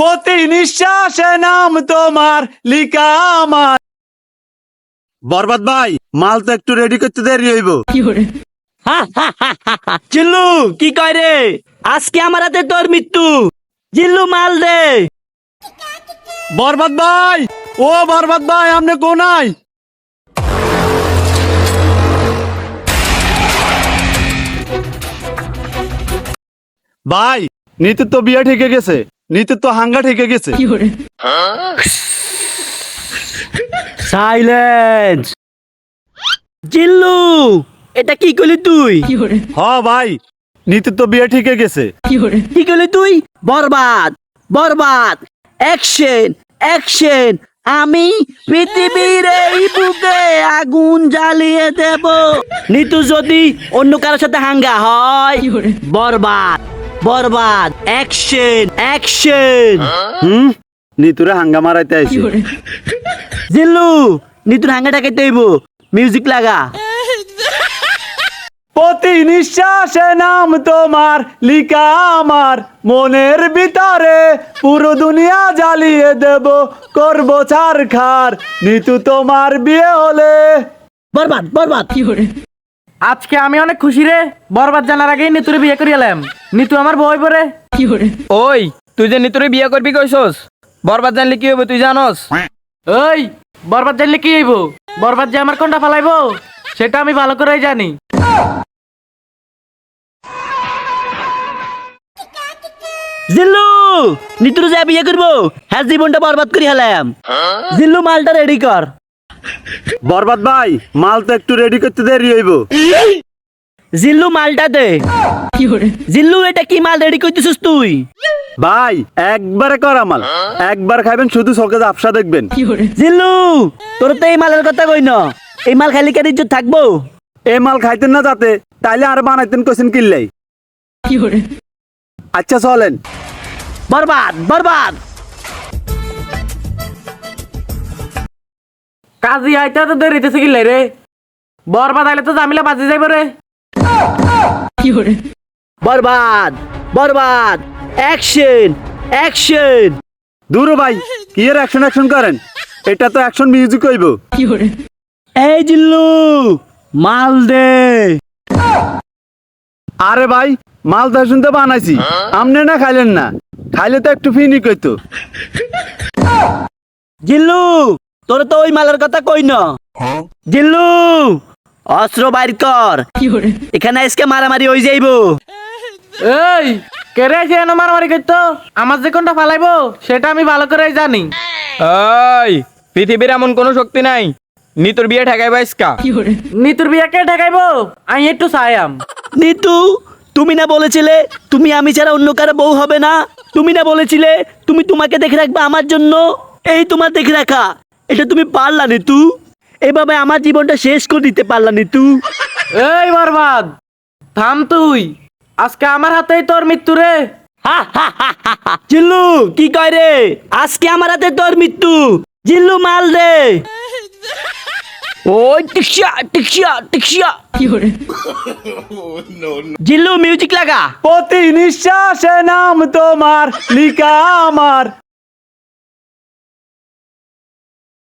প্রতি নিঃশ্বাসে নাম তোমার লিখা আমার। বরবাদ ভাই মাল তো একটু রেডি করতে দেরি হইব। জিল্লু কি কয় রে? আজকে আমার হাতে তোর মৃত্যু। জিল্লু মাল দে। বরবাদ ভাই ও বরবাদ ভাই আপনি কোনাই ভাই নিতুর তো বিয়ে ঠিকে গেছে। নিতুর তো হাঙ্গা ঠেকে গেছে। সাইলেন্স। জিল্লু এটা কি করলি তুই? হ ভাই নিতুর তো বিয়ে ঠিকে গেছে। কি করলি তুই? বরবাদ বরবাদ। অ্যাকশন অ্যাকশন আমি পৃথিবীর এই বুকে আগুন জ্বালিয়ে দেব। নিতু যদি অন্য কারোর সাথে হাঙ্গা হয় বরবাদ। বরবাদ। অ্যাকশন অ্যাকশন হুম? নিতুরে হাঙ্গা মারাইতে আইছে। জিল্লু নিতুর হাঙ্গা টাকাইতে হইব। মিউজিক লাগা। প্রতি নিঃশ্বাসে নাম তোমার লিখা আমার। মনের ভিতরে পুরো দুনিয়া জ্বালিয়ে দেব করব ছার খার নিতু তোমার বিয়ে হলে। বরবাদ বরবাদ। আজকে আমি অনেক খুশি রে। বরবাদ জানার আগেই নিতুরে বিয়ে করে এলাম। নিতু আমার বই পরে ওই তুই যে নিতুরে বিয়ে করবি কইছস? বরবাদ জানলে কি হবে তুই জানস? ওই বরবাদ জানলে কি হইব? বরবাদ যে আমার কোনটা ফালাইবো? সেটা আমি ভালো করেই জানি। জিল্লু নিতুর যা বিয়ে করব হ্যাঁ জীবনটা বরবাদ করি হেলাম। জিল্লু মালটা রেডি কর। বরবাদ ভাই মাল তো একটু রেডি করতে দেরি হইব। জিল্লু মালটা দে। জিল্লু এটা কি মাল? রেডি করতেছিস তুই? ভাই একবারে করা মাল। একবার খাইবেন শুধু চোখে আপসা দেখবেন। জিল্লু তোর তো এই মালের কথা কই না? এই মাল খালি কেন ইজ্জত থাকব? এ মাল খাইতেন না যাতে তাইলে আর বানাইতেন কোশ্চেন কিনলেই আচ্ছা চলেন। বরবাদ বরবাদ। কাজী আইতে তো দেরি হইতেছে কিলাই রে? বরবাদ আইলে তো জামিলা বাজি যাইব রে। বরবাদ বরবাদ। অ্যাকশন অ্যাকশন দূর ভাই কি এর অ্যাকশন অ্যাকশন করেন? এটা তো অ্যাকশন মিউজিক হইব। এই জিল্লু মাল দে। আরে ভাই মাল তো শুনতে বানাইছি। আমনে না খাইলেন না? খাইলে তো একটু ফিনি কইতো জিল্লু তোর তো ওই মালের কথা কই না জিল্লু অস্ত্র বাইর কর। এখানে আজকে মারামারি হয়ে যাইবো। এই কেরে সে এনে মারামারি করতো? আমার যে কোনটা ফালাইবো সেটা আমি ভালো করেই জানি। ওই পৃথিবীর এমন কোনো শক্তি নাই। নিতুর বিয়ে ঠেকাই বাইসকা নিতুর বিয়ে কে ঠেকাইবো? আমি একটু চাইয়াম নিতু তুমি না বলেছিলে তুমি আমি ছাড়া অন্য কারও বউ হবে না? তুমি না বলেছিলে তুমি তোমাকে দেখে রাখবে আমার জন্য? এই তোমার দেখে রাখা। এটা তুমি পারলা নিতু। এভাবে আমার জীবনটা শেষ করে দিতে পারলা নিতু এই বরবাদ থাম তুই। আজকে আমার হাতেই তোর মৃত্যু রে। জিল্লু কি কয় রে? আজকে আমার হাতে তোর মৃত্যু। জিল্লু মাল দে। ওই টিকশা টিকশা টিকশা জিল্লু মিউজিক লাগা। প্রতি নিঃশ্বাসে নাম তোমার লিখা আমার।